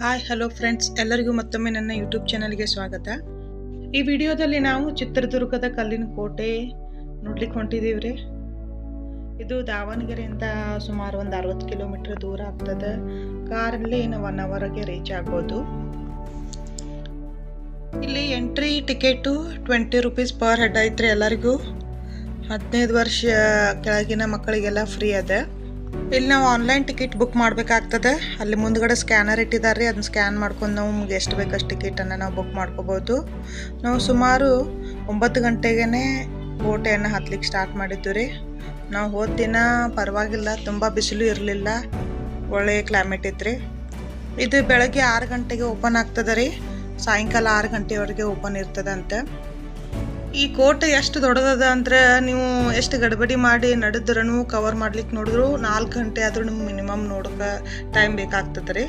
Hi hello friends ಎಲ್ಲರಿಗೂ ಮತ್ತೊಮ್ಮೆ ನನ್ನ ಯೂಟ್ಯೂಬ್ ಚಾನಲ್ಗೆ ಸ್ವಾಗತ. ಈ ವಿಡಿಯೋದಲ್ಲಿ ನಾವು ಚಿತ್ರದುರ್ಗದ ಕಲ್ಲಿನ ಕೋಟೆ ನೋಡ್ಲಿಕ್ಕೆ ಹೊಂಟಿದ್ದೀವಿ ರೀ ಇದು ದಾವಣಗೆರೆಯಿಂದ ಸುಮಾರು ಒಂದು ಅರವತ್ತು ಕಿಲೋಮೀಟರ್ ದೂರ ಆಗ್ತದೆ. ಕಾರಲ್ಲಿ ಇನ್ನು ಒನ್ ಅವರ್ಗೆ ರೀಚ್ ಆಗ್ಬೋದು ಇಲ್ಲಿ entry ticket twenty rupees per head ಐತ್ರಿ ಎಲ್ಲರಿಗೂ. ಹದಿನೈದು ವರ್ಷ ಕೆಳಗಿನ ಮಕ್ಕಳಿಗೆಲ್ಲ ಫ್ರೀ ಅದ. ಇಲ್ಲಿ ನಾವು ಆನ್ಲೈನ್ ಟಿಕೆಟ್ ಬುಕ್ ಮಾಡಬೇಕಾಗ್ತದೆ. ಅಲ್ಲಿ ಮುಂದ್ಗಡೆ ಸ್ಕ್ಯಾನರ್ ಇಟ್ಟಿದ್ದಾರೆ ಅದನ್ನ ಸ್ಕ್ಯಾನ್ ಮಾಡ್ಕೊಂಡು ನಮ್ಗೆ ಎಷ್ಟು ಬೇಕಷ್ಟು ಟಿಕೆಟನ್ನು ನಾವು ಬುಕ್ ಮಾಡ್ಕೋಬೋದು. ನಾವು ಸುಮಾರು ಒಂಬತ್ತು ಗಂಟೆಗೇನೆ ಕೋಟೆಯನ್ನು ಹತ್ಲಿಕ್ಕೆ ಸ್ಟಾರ್ಟ್ ಮಾಡಿದ್ದು ರೀ. ನಾವು ಹೋದ ದಿನ ಪರವಾಗಿಲ್ಲ, ತುಂಬ ಬಿಸಿಲು ಇರಲಿಲ್ಲ ಒಳ್ಳೆಯ ಕ್ಲೈಮೇಟ್ ಇತ್ತು ರೀ. ಇದು ಬೆಳಗ್ಗೆ ಆರು ಗಂಟೆಗೆ ಓಪನ್ ಆಗ್ತದೆ ರೀ. ಸಾಯಂಕಾಲ ಆರು ಗಂಟೆವರೆಗೆ ಓಪನ್ ಇರ್ತದೆ ಅಂತ ಈ ಕೋಟೆ ಎಷ್ಟು ದೊಡ್ಡದದ ಅಂದ್ರೆ ನೀವು ಎಷ್ಟು ಗಡಬಡಿ ಮಾಡಿ ನಡೆದ್ರೂ ಕವರ್ ಮಾಡ್ಲಿಕ್ಕೆ ನೋಡಿದ್ರು ನಾಲ್ಕು ಗಂಟೆ ಆದ್ರೂ ನಿಮ್ಗೆ ಮಿನಿಮಮ್ ನೋಡೋಕೆ ಟೈಮ್ ಬೇಕಾಗ್ತದೆ ರೀ.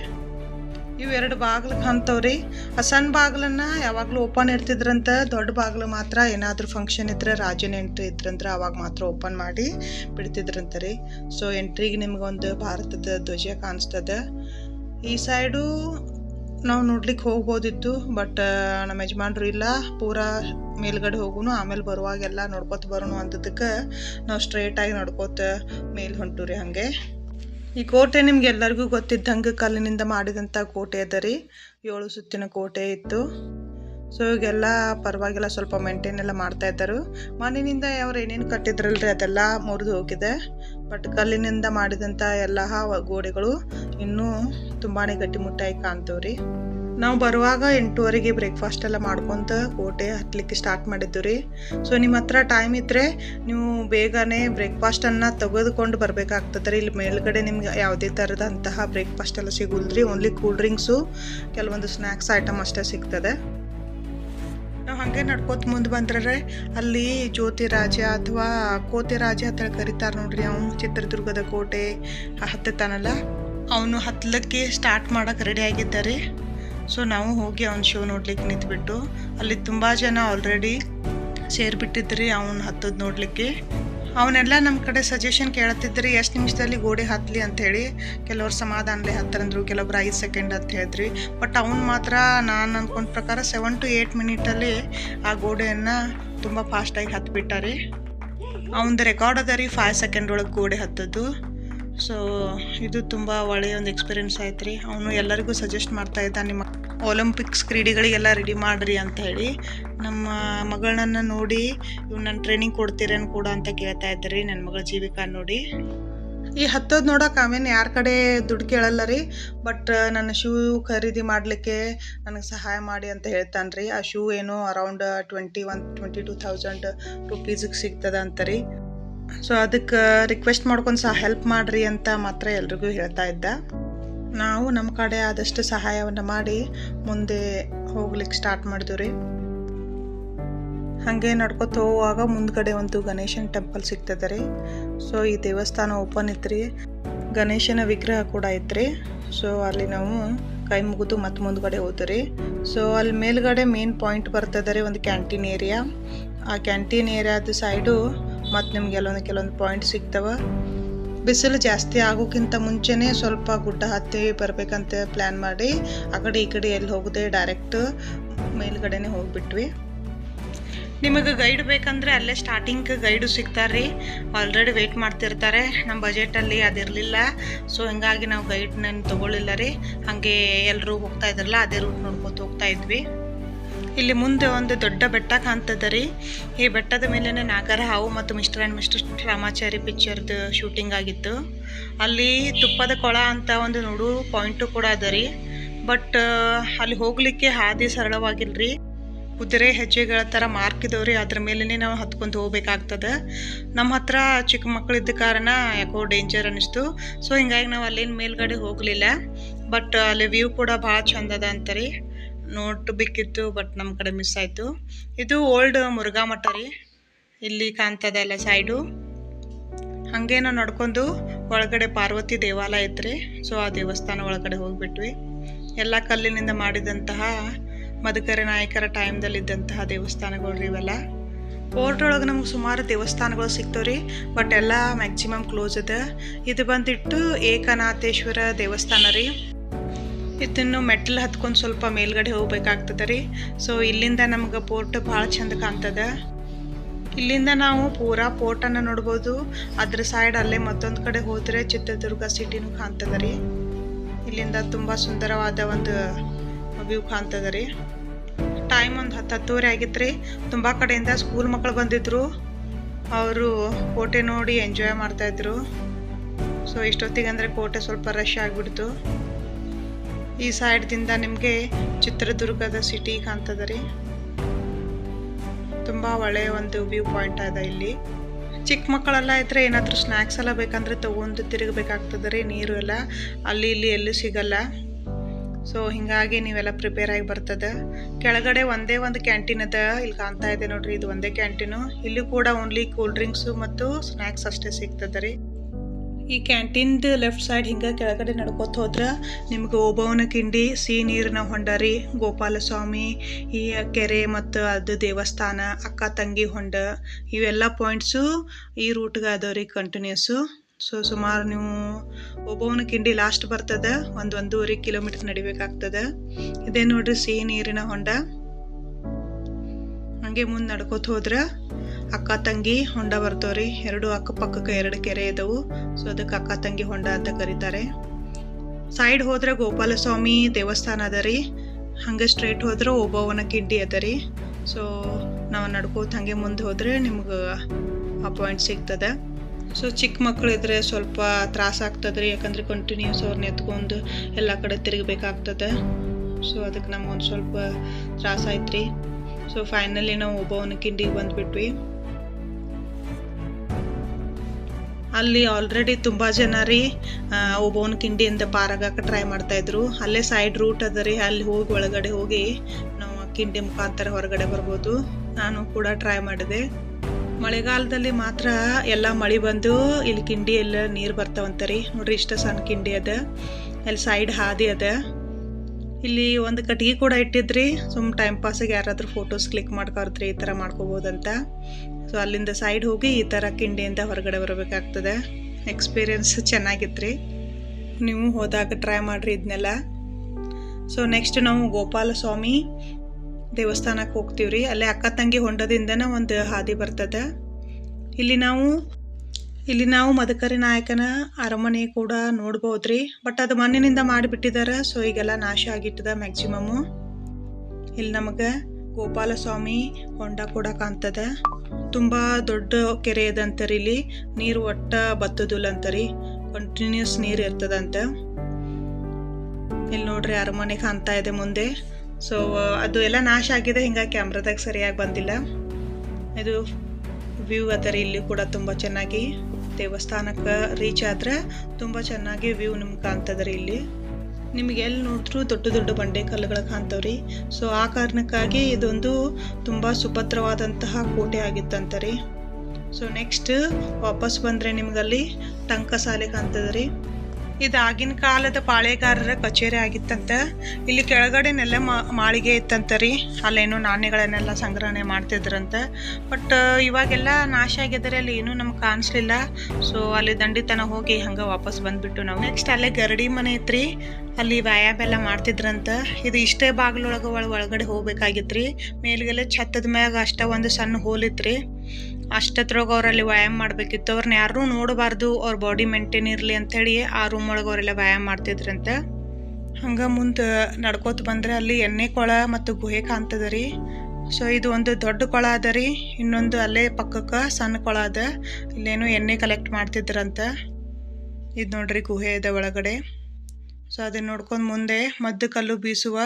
ಇವು ಎರಡು ಬಾಗಿಲು ಕಾಣ್ತಾವ್ರಿ ಆ ಸಣ್ಣ ಬಾಗ್ಲನ್ನ ಯಾವಾಗಲೂ ಓಪನ್ ಇರ್ತಿದ್ರಂತ ದೊಡ್ಡ ಬಾಗಿಲು ಮಾತ್ರ ಏನಾದರೂ ಫಂಕ್ಷನ್ ಇದ್ರೆ ರಾಜನ ಎಂಟ್ರಿ ಇದ್ರಂದ್ರೆ ಅವಾಗ ಮಾತ್ರ ಓಪನ್ ಮಾಡಿ ಬಿಡ್ತಿದ್ರಂತ ರೀ. ಸೊ ಎಂಟ್ರಿಗೆ ನಿಮ್ಗೊಂದು ಭಾರತದ ಧ್ವಜ ಕಾಣಿಸ್ತದೆ. ಈ ಸೈಡು ನಾವು ನೋಡ್ಲಿಕ್ಕೆ ಹೋಗ್ಬೋದಿತ್ತು ಬಟ್ ನಮ್ಮ ಯಜಮಾನ್ರು ಇಲ್ಲ. ಪೂರಾ ಮೇಲ್ಗಡೆ ಹೋಗುನು, ಆಮೇಲೆ ಬರುವಾಗೆಲ್ಲ ನೋಡ್ಕೊತ ಬರೋಣ ಅಂತದಕ್ಕೆ ನಾವು ಸ್ಟ್ರೇಟಾಗಿ ನೋಡ್ಕೊತ ಮೇಲೆ ಹೊಂಟು ರೀ ಹಾಗೆ. ಈ ಕೋಟೆ ನಿಮ್ಗೆ ಎಲ್ಲರಿಗೂ ಗೊತ್ತಿದ್ದಂಗೆ ಕಲ್ಲಿನಿಂದ ಮಾಡಿದಂಥ ಕೋಟೆ ಅದ ರೀ. ಏಳು ಸುತ್ತಿನ ಕೋಟೆ ಇತ್ತು. ಸೊ ಇವಾಗೆಲ್ಲ ಪರವಾಗಿಲ್ಲ, ಸ್ವಲ್ಪ ಮೇಂಟೈನ್ ಎಲ್ಲ ಮಾಡ್ತಾ ಇದ್ದರು. ಮಣ್ಣಿನಿಂದ ಅವ್ರು ಏನೇನು ಕಟ್ಟಿದ್ರಲ್ರಿ ಅದೆಲ್ಲ ಮುರಿದು ಹೋಗಿದೆ. ಬಟ್ ಕಲ್ಲಿನಿಂದ ಮಾಡಿದಂಥ ಎಲ್ಲ ಗೋಡೆಗಳು ಇನ್ನೂ ತುಂಬಾ ಗಟ್ಟಿಮುಟ್ಟಾಗಿ ಕಾಣ್ತೇವೆ ರೀ ನಾವು ಬರುವಾಗ ಎಂಟೂವರೆಗೆ ಬ್ರೇಕ್ಫಾಸ್ಟ್ ಎಲ್ಲ ಮಾಡ್ಕೊತ ಕೋಟೆ ಹತ್ತಲಿಕ್ಕೆ ಸ್ಟಾರ್ಟ್ ಮಾಡಿದ್ದು ರೀ ಸೊ ನಿಮ್ಮ ಹತ್ರ ಟೈಮ್ ಇದ್ದರೆ ನೀವು ಬೇಗನೆ ಬ್ರೇಕ್ಫಾಸ್ಟನ್ನು ತೆಗೆದುಕೊಂಡು ಬರಬೇಕಾಗ್ತದೆ ರೀ ಇಲ್ಲಿ ಮೇಲ್ಗಡೆ ನಿಮ್ಗೆ ಯಾವುದೇ ಥರದಂತಹ ಬ್ರೇಕ್ಫಾಸ್ಟ್ ಎಲ್ಲ ಸಿಗುಲ್ರಿ. ಓನ್ಲಿ ಕೂಲ್ ಡ್ರಿಂಕ್ಸು ಕೆಲವೊಂದು ಸ್ನ್ಯಾಕ್ಸ್ ಐಟಮ್ ಅಷ್ಟೇ ಸಿಗ್ತದೆ. ನಾವು ಹಾಗೆ ನಡ್ಕೋತ ಮುಂದೆ ಬಂದ್ರೆ ಅಲ್ಲಿ ಜ್ಯೋತಿ ರಾಜ ಅಥವಾ ಕೋತಿ ರಾಜ ಅಂತ ಕರೀತಾರೆ ನೋಡ್ರಿ ಅವನು ಚಿತ್ರದುರ್ಗದ ಕೋಟೆ ಹತ್ತತಾನಲ್ಲ ಅವನು ಹತ್ತಲಿಕ್ಕೆ ಸ್ಟಾರ್ಟ್ ಮಾಡೋಕೆ ರೆಡಿ ಆಗಿದ್ದಾರೆ. ಸೊ ನಾವು ಹೋಗಿ ಅವ್ನ ಶೋ ನೋಡ್ಲಿಕ್ಕೆ ನಿಂತ್ಬಿಟ್ಟು, ಅಲ್ಲಿ ತುಂಬ ಜನ ಆಲ್ರೆಡಿ ಸೇರಿಬಿಟ್ಟಿದ್ರಿ ಅವ್ನು ಹತ್ತದ್ ನೋಡಲಿಕ್ಕೆ. ಅವನೆಲ್ಲ ನಮ್ಮ ಕಡೆ ಸಜೆಷನ್ ಕೇಳತ್ತಿದ್ರಿ ಎಷ್ಟು ನಿಮಿಷದಲ್ಲಿ ಗೋಡೆ ಹತ್ತಲಿ ಅಂಥೇಳಿ ಕೆಲವ್ರು ಸಮಾಧಾನಲೆ ಹತ್ತರಂದ್ರು ಕೆಲವೊಬ್ರು ಐದು ಸೆಕೆಂಡ್ ಅಂತ ಹೇಳಿದ್ರಿ. ಬಟ್ ಅವ್ನು ಮಾತ್ರ ನಾನು ಅಂದ್ಕೊಂಡ ಪ್ರಕಾರ ಸೆವೆನ್ ಟು ಏಯ್ಟ್ ಮಿನಿಟಲ್ಲಿ ಆ ಗೋಡೆಯನ್ನು ತುಂಬ ಫಾಸ್ಟಾಗಿ ಹತ್ಬಿಟ್ಟಾರೆ. ಅವನದು ರೆಕಾರ್ಡ್ ಅದ ರೀ ಫೈವ್ ಸೆಕೆಂಡ್ ಒಳಗೆ ಗೋಡೆ ಹತ್ತದ್ದು. ಸೊ ಇದು ತುಂಬ ಒಳ್ಳೆಯ ಒಂದು ಎಕ್ಸ್ಪೀರಿಯನ್ಸ್ ಆಯ್ತು ರೀ ಅವನು ಎಲ್ಲರಿಗೂ ಸಜೆಸ್ಟ್ ಮಾಡ್ತಾ ಇದ್ದ ನಿಮ್ಮ ಒಲಿಂಪಿಕ್ಸ್ ಕ್ರೀಡೆಗಳಿಗೆಲ್ಲ ರೆಡಿ ಮಾಡಿರಿ ಅಂತ ಹೇಳಿ ನಮ್ಮ ಮಗಳನ್ನ ನೋಡಿ ಇವ್ ನನ್ನ ಟ್ರೈನಿಂಗ್ ಕೊಡ್ತೀರೇನು ಕೂಡ ಅಂತ ಕೇಳ್ತಾ ಇದ್ರಿ ನನ್ನ ಮಗಳ ಜೀವಿಕಾ ನೋಡಿ. ಈ ಹತ್ತೋದು ನೋಡೋಕೆ ಆಮೇಲೆ ಯಾರ ಕಡೆ ದುಡ್ಡು ಕೇಳಲ್ಲ ರೀ ಬಟ್ ನನ್ನ ಶೂ ಖರೀದಿ ಮಾಡಲಿಕ್ಕೆ ನನಗೆ ಸಹಾಯ ಮಾಡಿ ಅಂತ ಹೇಳ್ತಾನೆ ರೀ. ಆ ಶೂ ಏನು around twenty one twenty two thousand ರುಪೀಸಿಗೆ ಸಿಗ್ತದೆ ಅಂತ ರೀ. ಸೊ ಅದಕ್ಕೆ ರಿಕ್ವೆಸ್ಟ್ ಮಾಡ್ಕೊಂಡು ಸಹ ಹೆಲ್ಪ್ ಮಾಡ್ರಿ ಅಂತ ಮಾತ್ರ ಎಲ್ರಿಗೂ ಹೇಳ್ತಾ ಇದ್ದ. ನಾವು ನಮ್ಮ ಕಡೆ ಆದಷ್ಟು ಸಹಾಯವನ್ನು ಮಾಡಿ ಮುಂದೆ ಹೋಗ್ಲಿಕ್ಕೆ ಸ್ಟಾರ್ಟ್ ಮಾಡಿದ್ವಿ ರೀ. ಹಾಗೆ ನಡ್ಕೊತ ಹೋಗುವಾಗ ಮುಂದ್ಗಡೆ ಒಂದು ಗಣೇಶನ ಟೆಂಪಲ್ ಸಿಗ್ತದೆ ರೀ. ಸೊ ಈ ದೇವಸ್ಥಾನ ಓಪನ್ ಇತ್ತು ಗಣೇಶನ ವಿಗ್ರಹ ಕೂಡ ಐತ್ರಿ ಸೊ ಅಲ್ಲಿ ನಾವು ಕೈ ಮುಗಿದು ಮತ್ತೆ ಮುಂದ್ಗಡೆ ಹೋದ್ರಿ ಸೊ ಅಲ್ಲಿ ಮೇಲ್ಗಡೆ ಮೇನ್ ಪಾಯಿಂಟ್ ಬರ್ತದೆ ರೀ ಒಂದು ಕ್ಯಾಂಟೀನ್ ಏರಿಯಾ ಆ ಕ್ಯಾಂಟೀನ್ ಏರಿಯಾದ ಸೈಡು ಮತ್ತು ನಿಮ್ಗೆ ಕೆಲವೊಂದು ಕೆಲವೊಂದು ಪಾಯಿಂಟ್ ಸಿಗ್ತವೆ. ಬಿಸಿಲು ಜಾಸ್ತಿ ಆಗೋಕ್ಕಿಂತ ಮುಂಚೆನೇ ಸ್ವಲ್ಪ ಗುಡ್ಡ ಹತ್ತಿ ಬರಬೇಕಂತ ಪ್ಲ್ಯಾನ್ ಮಾಡಿ ಆ ಕಡೆ ಈ ಕಡೆ ಎಲ್ಲಿ ಹೋಗದೆ ಡೈರೆಕ್ಟ್ ಮೇಲ್ಗಡೆನೇ ಹೋಗಿಬಿಟ್ವಿ. ನಿಮಗೆ ಗೈಡ್ ಬೇಕಂದರೆ ಅಲ್ಲೇ ಸ್ಟಾರ್ಟಿಂಗ್ ಗೈಡು ಸಿಗ್ತಾರೆ ರೀ ಆಲ್ರೆಡಿ ವೆಯ್ಟ್ ಮಾಡ್ತಿರ್ತಾರೆ. ನಮ್ಮ ಬಜೆಟಲ್ಲಿ ಅದಿರಲಿಲ್ಲ. ಸೊ ಹಿಂಗಾಗಿ ನಾವು ಗೈಡ್ನ ತೊಗೊಳ್ಳಿಲ್ಲ ರೀ. ಹಾಗೆ ಎಲ್ಲರೂ ಹೋಗ್ತಾ ಇದ್ರಲ್ಲ, ಅದೇ ರೂಟ್ ನೋಡ್ಕೊತ ಹೋಗ್ತಾ ಇದ್ವಿ. ಇಲ್ಲಿ ಮುಂದೆ ಒಂದು ದೊಡ್ಡ ಬೆಟ್ಟ ಕಾಣ್ತದ ರೀ ಈ ಬೆಟ್ಟದ ಮೇಲೆ ನಾಗರ ಹಾವು ಮತ್ತು ಮಿಸ್ಟರ್ ಆ್ಯಂಡ್ ಮಿಸ್ಟರ್ ರಾಮಾಚಾರಿ ಪಿಕ್ಚರ್ದು ಶೂಟಿಂಗ್ ಆಗಿತ್ತು. ಅಲ್ಲಿ ತುಪ್ಪದ ಕೊಳ ಅಂತ ಒಂದು ನೋಡು ಪಾಯಿಂಟು ಕೂಡ ಅದ ರೀ ಬಟ್ ಅಲ್ಲಿ ಹೋಗ್ಲಿಕ್ಕೆ ಹಾದಿ ಸರಳವಾಗಿಲ್ರಿ. ಕುದುರೆ ಹೆಜ್ಜೆಗಳ ಥರ ಮಾರ್ಕ್ ಇದಾವ್ರಿ. ಅದ್ರ ಮೇಲೇ ನಾವು ಹತ್ಕೊಂಡು ಹೋಗ್ಬೇಕಾಗ್ತದೆ. ನಮ್ಮ ಹತ್ರ ಚಿಕ್ಕ ಮಕ್ಕಳಿದ್ದ ಕಾರಣ ಯಾಕೋ ಡೇಂಜರ್ ಅನ್ನಿಸ್ತು. ಸೊ ಹಿಂಗಾಗಿ ನಾವು ಅಲ್ಲಿನ ಮೇಲ್ಗಡೆ ಹೋಗಲಿಲ್ಲ. ಬಟ್ ಅಲ್ಲಿ ವ್ಯೂ ಕೂಡ ಭಾಳ ಚಂದದ ಅಂತ ಅಂತಾರೆ. ನೋಡ್ಬೇಕಿತ್ತು ಬಟ್ ನಮ್ಮ ಕಡೆ ಮಿಸ್ ಆಯಿತು. ಇದು ಓಲ್ಡ್ ಮುರುಘಾ ಮಠ ರೀ. ಇಲ್ಲಿ ಕಾಣ್ತದೆ ಎಲ್ಲ ಸೈಡು ಹಾಗೇನೋ ನಡ್ಕೊಂಡು ಒಳಗಡೆ ಪಾರ್ವತಿ ದೇವಾಲಯ ಐತ್ರಿ. ಸೊ ಆ ದೇವಸ್ಥಾನ ಒಳಗಡೆ ಹೋಗ್ಬಿಟ್ವಿ. ಎಲ್ಲ ಕಲ್ಲಿನಿಂದ ಮಾಡಿದಂತಹ ಮಧುಕರ ನಾಯಕರ ಟೈಮ್ದಲ್ಲಿದ್ದಂತಹ ದೇವಸ್ಥಾನಗಳು ರೀ ಇವೆಲ್ಲ. ಫೋರ್ಟ್ ಒಳಗೆ ನಮ್ಗೆ ಸುಮಾರು ದೇವಸ್ಥಾನಗಳು ಸಿಗ್ತಾವ್ರಿ ಬಟ್ ಎಲ್ಲ ಮ್ಯಾಕ್ಸಿಮಮ್ ಕ್ಲೋಸ್ ಅದ. ಇದು ಬಂದಿಟ್ಟು ಏಕನಾಥೇಶ್ವರ ದೇವಸ್ಥಾನ ರೀ. ಇದನ್ನು ಮೆಟ್ಲು ಹತ್ಕೊಂಡು ಸ್ವಲ್ಪ ಮೇಲ್ಗಡೆ ಹೋಗ್ಬೇಕಾಗ್ತದೆ ರೀ. ಸೊ ಇಲ್ಲಿಂದ ನಮ್ಗೆ ಪೋರ್ಟ್ ಭಾಳ ಚಂದ ಕಾಣ್ತದೆ ಇಲ್ಲಿಂದ ನಾವು ಪೂರಾ ಪೋರ್ಟನ್ನು ನೋಡ್ಬೋದು. ಅದ್ರ ಸೈಡ್ ಅಲ್ಲೇ ಮತ್ತೊಂದು ಕಡೆ ಹೋದರೆ ಚಿತ್ರದುರ್ಗ ಸಿಟಿನೂ ಕಾಣ್ತದೆ ರೀ. ಇಲ್ಲಿಂದ ತುಂಬ ಸುಂದರವಾದ ಒಂದು ವ್ಯೂ ಕಾಣ್ತದೆ ರೀ. ಟೈಮ್ ಒಂದು ಹತ್ತು ಹತ್ತುವರೆ ಆಗಿತ್ತು ರೀ. ತುಂಬ ಕಡೆಯಿಂದ ಸ್ಕೂಲ್ ಮಕ್ಕಳು ಬಂದಿದ್ರು. ಅವರು ಕೋಟೆ ನೋಡಿ ಎಂಜಾಯ್ ಮಾಡ್ತಾಯಿದ್ರು ಸೊ ಇಷ್ಟೊತ್ತಿಗೆ ಅಂದರೆ ಕೋಟೆ ಸ್ವಲ್ಪ ರಶ್ ಆಗಿಬಿಡ್ತು. ಈ ಸೈಡ್ದಿಂದ ನಿಮಗೆ ಚಿತ್ರದುರ್ಗದ ಸಿಟಿ ಕಾಣ್ತದೆ ರೀ. ತುಂಬ ಒಳ್ಳೆಯ ಒಂದು ವ್ಯೂ ಪಾಯಿಂಟ್ ಅದ ಇಲ್ಲಿ. ಚಿಕ್ಕ ಮಕ್ಕಳೆಲ್ಲ ಇದ್ರೆ ಏನಾದರೂ ಸ್ನ್ಯಾಕ್ಸ್ ಎಲ್ಲ ಬೇಕಂದ್ರೆ ತೊಗೊಂಡು ತಿರುಗಬೇಕಾಗ್ತದೆ ರೀ ನೀರು ಎಲ್ಲ. ಅಲ್ಲಿ ಇಲ್ಲಿ ಎಲ್ಲೂ ಸಿಗಲ್ಲ. ಸೊ ಹಿಂಗಾಗಿ ನೀವೆಲ್ಲ ಪ್ರಿಪೇರ್ ಆಗಿ ಬರ್ತದೆ. ಕೆಳಗಡೆ ಒಂದೇ ಒಂದು ಕ್ಯಾಂಟೀನ್ ಅದ. ಇಲ್ಲಿ ಕಾಣ್ತಾ ಇದೆ ನೋಡ್ರಿ, ಇದು ಒಂದೇ ಕ್ಯಾಂಟೀನು ಇಲ್ಲಿ ಕೂಡ ಓನ್ಲಿ ಕೂಲ್ ಡ್ರಿಂಕ್ಸು ಮತ್ತು ಸ್ನ್ಯಾಕ್ಸ್ ಅಷ್ಟೇ ಸಿಗ್ತದೆ ರೀ. ಈ ಕ್ಯಾಂಟೀನ್ದು ಲೆಫ್ಟ್ ಸೈಡ್ ಹಿಂಗೆ ಕೆಳಗಡೆ ನಡ್ಕೋತ ಹೋದ್ರೆ ನಿಮ್ಗೆ ಓಬವ್ವನ ಕಿಂಡಿ ಸಿಹಿ ನೀರಿನ ಹೊಂಡ ರೀ ಗೋಪಾಲಸ್ವಾಮಿ, ಈ ಕೆರೆ ಮತ್ತು ಅದು ದೇವಸ್ಥಾನ, ಅಕ್ಕ, ತಂಗಿ, ಹೊಂಡ, ಇವೆಲ್ಲ ಪಾಯಿಂಟ್ಸು ಈ ರೂಟ್ಗೆ ಅದಾವ ರೀ ಕಂಟಿನ್ಯೂಸು ಸೊ ಸುಮಾರು ನೀವು ಒಬ್ಬವನ ಕಿಂಡಿ ಲಾಸ್ಟ್ ಬರ್ತದೆ, ಒಂದು ಒಂದೂವರೆ ಕಿಲೋಮೀಟರ್ ನಡಿಬೇಕಾಗ್ತದೆ. ಇದೇ ನೋಡ್ರಿ ಸಿಹಿ ನೀರಿನ ಹೊಂಡ. ಹಂಗೆ ಮುಂದೆ ನಡ್ಕೋತ ಹೋದ್ರೆ ಅಕ್ಕ ತಂಗಿ ಹೊಂಡ ಬರ್ತವ್ರಿ. ಎರಡು ಅಕ್ಕಪಕ್ಕಕ್ಕೆ ಎರಡು ಕೆರೆ ಇದಾವು. ಸೊ ಅದಕ್ಕೆ ಅಕ್ಕ ತಂಗಿ ಹೊಂಡ ಅಂತ ಕರೀತಾರೆ. ಸೈಡ್ ಹೋದ್ರೆ ಗೋಪಾಲಸ್ವಾಮಿ ದೇವಸ್ಥಾನ ಅದ ರೀ. ಹಂಗೆ ಸ್ಟ್ರೈಟ್ ಹೋದ್ರೆ ಒಬ್ಬವನ ಕಿಂಡಿ ಅದ ರೀ. ಸೊ ನಾವು ನಡ್ಕೋತ ಹಂಗೆ ಮುಂದೆ ಹೋದ್ರೆ ನಿಮ್ಗೆ ಅಪಾಯಿಂಟ್ ಪಾಯಿಂಟ್ ಸಿಗ್ತದೆ. ಸೊ ಚಿಕ್ಕ ಮಕ್ಕಳು ಇದ್ರೆ ಸ್ವಲ್ಪ ತ್ರಾಸ ಆಗ್ತದೆ ರೀ ಯಾಕಂದ್ರೆ ಕಂಟಿನ್ಯೂಸ್ ಅವ್ರನ್ನ ಎತ್ಕೊಂಡು ಎಲ್ಲ ಕಡೆ ತಿರುಗಬೇಕಾಗ್ತದೆ. ಸೊ ಅದಕ್ಕೆ ನಮ್ಗೊಂದು ಸ್ವಲ್ಪ ತ್ರಾಸ ಐತ್ರಿ ಸೊ ಫೈನಲಿ ನಾವು ಒಬ್ಬವನ ಕಿಂಡಿಗೆ ಬಂದ್ಬಿಟ್ವಿ. ಅಲ್ಲಿ ಆಲ್ರೆಡಿ ತುಂಬ ಜನ ರೀ ಒಬ್ಬವನ ಕಿಂಡಿಯಿಂದ ಪಾರಾಗಕ್ಕೆ ಟ್ರೈ ಮಾಡ್ತಾ ಇದ್ರು. ಅಲ್ಲೇ ಸೈಡ್ ರೂಟ್ ಅದ ರೀ, ಅಲ್ಲಿ ಹೋಗಿ ಒಳಗಡೆ ಹೋಗಿ ನಾವು ಕಿಂಡಿ ಮುಖಾಂತರ ಹೊರಗಡೆ ಬರ್ಬೋದು. ನಾನು ಕೂಡ ಟ್ರೈ ಮಾಡಿದೆ. ಮಳೆಗಾಲದಲ್ಲಿ ಮಾತ್ರ ಎಲ್ಲ ಮಳೆ ಬಂದು ಇಲ್ಲಿ ಕಿಂಡಿ ಎಲ್ಲ ನೀರು ಬರ್ತಾವಂತ ರೀ. ನೋಡ್ರಿ ಇಷ್ಟ ಸಣ್ಣ ಕಿಂಡಿ ಅದ. ಅಲ್ಲಿ ಸೈಡ್ ಹಾದಿ ಅದ. ಇಲ್ಲಿ ಒಂದು ಕಟ್ಟಿಗೆ ಕೂಡ ಇಟ್ಟಿದ್ರಿ. ಸುಮ್ಮ ಟೈಮ್ ಪಾಸಿಗೆ ಯಾರಾದರೂ ಫೋಟೋಸ್ ಕ್ಲಿಕ್ ಮಾಡ್ಕೊತ್ರಿ ಈ ಥರ ಮಾಡ್ಕೋಬೋದಂತ. ಸೊ ಅಲ್ಲಿಂದ ಸೈಡ್ ಹೋಗಿ ಈ ಥರ ಕಿಂಡಿಯಿಂದ ಹೊರಗಡೆ ಬರಬೇಕಾಗ್ತದೆ. ಎಕ್ಸ್ಪೀರಿಯನ್ಸ್ ಚೆನ್ನಾಗಿತ್ತು ನೀವು ಹೋದಾಗ ಟ್ರೈ ಮಾಡಿರಿ ಇದನ್ನೆಲ್ಲ ಸೊ ನೆಕ್ಸ್ಟ್ ನಾವು ಗೋಪಾಲ ಸ್ವಾಮಿ ದೇವಸ್ಥಾನಕ್ಕೆ ಹೋಗ್ತೀವಿ ರೀ ಅಲ್ಲೇ ಅಕ್ಕ ತಂಗಿ ಹೊಂಡದಿಂದನೇ ಒಂದು ಹಾದಿ ಬರ್ತದೆ. ಇಲ್ಲಿ ನಾವು ಇಲ್ಲಿ ನಾವು ಮದಕರಿ ನಾಯಕನ ಅರಮನೆ ಕೂಡ ನೋಡ್ಬೋದ್ರಿ. ಬಟ್ ಅದು ಮಣ್ಣಿನಿಂದ ಮಾಡಿಬಿಟ್ಟಿದ್ದಾರೆ ಸೊ ಈಗೆಲ್ಲ ನಾಶ ಆಗಿಟ್ಟದ ಮ್ಯಾಕ್ಸಿಮಮ್ಮು ಇಲ್ಲಿ ನಮಗೆ ಗೋಪಾಲ ಸ್ವಾಮಿ ಹೊಂಡ ಕೂಡ ಕಾಣ್ತದ. ತುಂಬ ದೊಡ್ಡ ಕೆರೆ ಅದಂತರಿ ಇಲ್ಲಿ. ನೀರು ಒಟ್ಟ ಬತ್ತದಿಲ್ಲ ಅಂತರಿ ಕಂಟಿನ್ಯೂಸ್ ನೀರು ಇರ್ತದಂತ. ಇಲ್ಲಿ ನೋಡ್ರಿ ಅರಮನೆ ಕಾಣ್ತಾ ಇದೆ ಮುಂದೆ. ಸೊ ಅದು ಎಲ್ಲ ನಾಶ ಆಗಿದೆ, ಹಿಂಗಾಗಿ ಕ್ಯಾಮ್ರಾದಾಗ ಸರಿಯಾಗಿ ಬಂದಿಲ್ಲ. ಇದು ವ್ಯೂ ಅದರಿ ಇಲ್ಲಿ ಕೂಡ ತುಂಬ ಚೆನ್ನಾಗಿ. ದೇವಸ್ಥಾನಕ್ಕೆ ರೀಚ್ ಆದ್ರೆ ತುಂಬ ಚೆನ್ನಾಗಿ ವ್ಯೂ ನಿಮ್ಗೆ ರೀ ಇಲ್ಲಿ. ನಿಮ್ಗೆ ಎಲ್ಲಿ ನೋಡಿದ್ರು ದೊಡ್ಡ ದೊಡ್ಡ ಬಂಡೆ ಕಲ್ಲುಗಳು ಕಾಣ್ತಾವ್ರಿ. ಸೊ ಆ ಕಾರಣಕ್ಕಾಗಿ ಇದೊಂದು ತುಂಬ ಸುಭದ್ರವಾದಂತಹ ಕೋಟೆ ಆಗಿತ್ತಂತ ರೀ ಸೊ ನೆಕ್ಸ್ಟ್ ವಾಪಸ್ ಬಂದರೆ ನಿಮ್ಗಲ್ಲಿ ಟಂಕಸಾಲೆ ಕಾಣ್ತದ್ರಿ. ಇದು ಆಗಿನ ಕಾಲದ ಪಾಳೆಗಾರರ ಕಚೇರಿ ಆಗಿತ್ತಂತ. ಇಲ್ಲಿ ಕೆಳಗಡೆನೆಲ್ಲ ಮಾಳಿಗೆ ಇತ್ತಂತ ರೀ. ಅಲ್ಲೇನೋ ನಾಣ್ಯಗಳನ್ನೆಲ್ಲ ಸಂಗ್ರಹಣೆ ಮಾಡ್ತಿದ್ರಂತ. ಬಟ್ ಇವಾಗೆಲ್ಲ ನಾಶ ಆಗಿದ್ರೆ ಅಲ್ಲಿ ಏನೂ ನಮ್ಗೆ ಕಾಣಿಸ್ಲಿಲ್ಲ. ಸೊ ಅಲ್ಲಿ ದಂಡಿತನ ಹೋಗಿ ಹಂಗೆ ವಾಪಸ್ ಬಂದ್ಬಿಟ್ಟು ನಾವು ನೆಕ್ಸ್ಟ್ ಅಲ್ಲೇ ಗರಡಿ ಮನೆ ಐತ್ರಿ ಅಲ್ಲಿ ವ್ಯಾಯಾಮ ಎಲ್ಲ ಮಾಡ್ತಿದ್ರಂತ. ಇದು ಇಷ್ಟೇ ಬಾಗಿಲೊಳಗೆ ಒಳ ಒಳಗಡೆ ಹೋಗ್ಬೇಕಾಗಿತ್ರಿ. ಮೇಲ್ಗೆಲ್ಲ ಛತ್ತದ ಮ್ಯಾಗ ಅಷ್ಟ ಒಂದು ಸಣ್ಣ ಹೋಲ್ ಇತ್ರಿ ಅಷ್ಟತ್ರೊಳಗೆ ಅವರಲ್ಲಿ ವ್ಯಾಯಾಮ ಮಾಡಬೇಕಿತ್ತು. ಅವ್ರನ್ನ ಯಾರೂ ನೋಡಬಾರ್ದು. ಅವ್ರ ಬಾಡಿ ಮೇಂಟೈನ್ ಇರಲಿ ಅಂಥೇಳಿ ಆ ರೂಮ್ ಒಳಗೆ ಅವರೆಲ್ಲ ವ್ಯಾಯಾಮ ಮಾಡ್ತಿದ್ರಂತೆ. ಹಂಗೆ ಮುಂದೆ ನಡ್ಕೋತ ಬಂದರೆ ಅಲ್ಲಿ ಎಣ್ಣೆ ಕೊಳ ಮತ್ತು ಗುಹೆ ಕಾಣ್ತದ ರೀ. ಸೊ ಇದು ಒಂದು ದೊಡ್ಡ ಕೊಳ ಅದ ರೀ. ಇನ್ನೊಂದು ಅಲ್ಲೇ ಪಕ್ಕಕ್ಕೆ ಸಣ್ಣ ಕೊಳ ಅದ. ಇಲ್ಲೇನೋ ಎಣ್ಣೆ ಕಲೆಕ್ಟ್ ಮಾಡ್ತಿದ್ರಂತ. ಇದು ನೋಡ್ರಿ ಗುಹೆ ಅದ ಒಳಗಡೆ. ಸೊ ಅದನ್ನ ನೋಡ್ಕೊಂಡು ಮುಂದೆ ಮದ್ದು ಕಲ್ಲು ಬೀಸುವ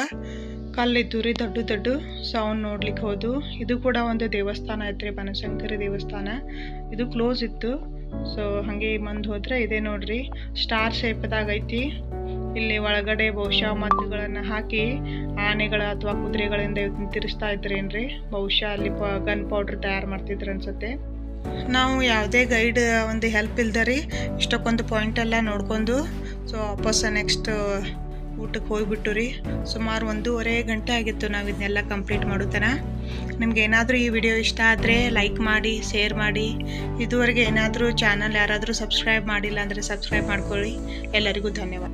ಕಲ್ಲಿದ್ದು ರೀ ದೊಡ್ಡ ದೊಡ್ಡ ಸೌಂಡ್ ನೋಡ್ಲಿಕ್ಕೆ ಹೋದು. ಇದು ಕೂಡ ಒಂದು ದೇವಸ್ಥಾನ ಐತ್ರಿ ಬನಶಂಕರಿ ದೇವಸ್ಥಾನ. ಇದು ಕ್ಲೋಸ್ ಇತ್ತು. ಸೊ ಹಾಗೆ ಮಂದಿ ಹೋದ್ರೆ ಇದೆ ನೋಡ್ರಿ. ಸ್ಟಾರ್ ಶೇಪ್ದಾಗ ಐತಿ. ಇಲ್ಲಿ ಒಳಗಡೆ ಬಹುಶಃ ಮದ್ದುಗಳನ್ನು ಹಾಕಿ ಆನೆಗಳ ಅಥವಾ ಕುದುರೆಗಳಿಂದ ಇದನ್ನ ತಿರ್ಸ್ತಾ ಇದ್ರೇನ್ರಿ? ಬಹುಶಃ ಅಲ್ಲಿ ಗನ್ ಪೌಡರ್ ತಯಾರು ಮಾಡ್ತಿದ್ರು ಅನ್ಸುತ್ತೆ. ನಾವು ಯಾವುದೇ ಗೈಡ್ ಒಂದು ಹೆಲ್ಪ್ ಇಲ್ದರಿ, ಇಷ್ಟಕ್ಕೊಂದು ಪಾಯಿಂಟ್ ಎಲ್ಲ ನೋಡ್ಕೊಂಡು ಸೊ ವಾಪಸ್ ನೆಕ್ಸ್ಟ್ ಊಟಕ್ಕೆ ಹೋಗ್ಬಿಟ್ಟು ರೀ. ಸುಮಾರು ಒಂದೂವರೆ ಗಂಟೆ ಆಗಿತ್ತು ನಾವು ಇದನ್ನೆಲ್ಲ ಕಂಪ್ಲೀಟ್ ಮಾಡೋತನ ನಿಮ್ಗೆ ಏನಾದರೂ ಈ ವಿಡಿಯೋ ಇಷ್ಟ ಆದರೆ ಲೈಕ್ ಮಾಡಿ ಶೇರ್ ಮಾಡಿ. ಇದುವರೆಗೆ ಏನಾದರೂ ಚಾನಲ್ ಯಾರಾದರೂ ಸಬ್ಸ್ಕ್ರೈಬ್ ಮಾಡಿಲ್ಲ ಅಂದರೆ ಸಬ್ಸ್ಕ್ರೈಬ್ ಮಾಡ್ಕೊಳ್ಳಿ. ಎಲ್ಲರಿಗೂ ಧನ್ಯವಾದ.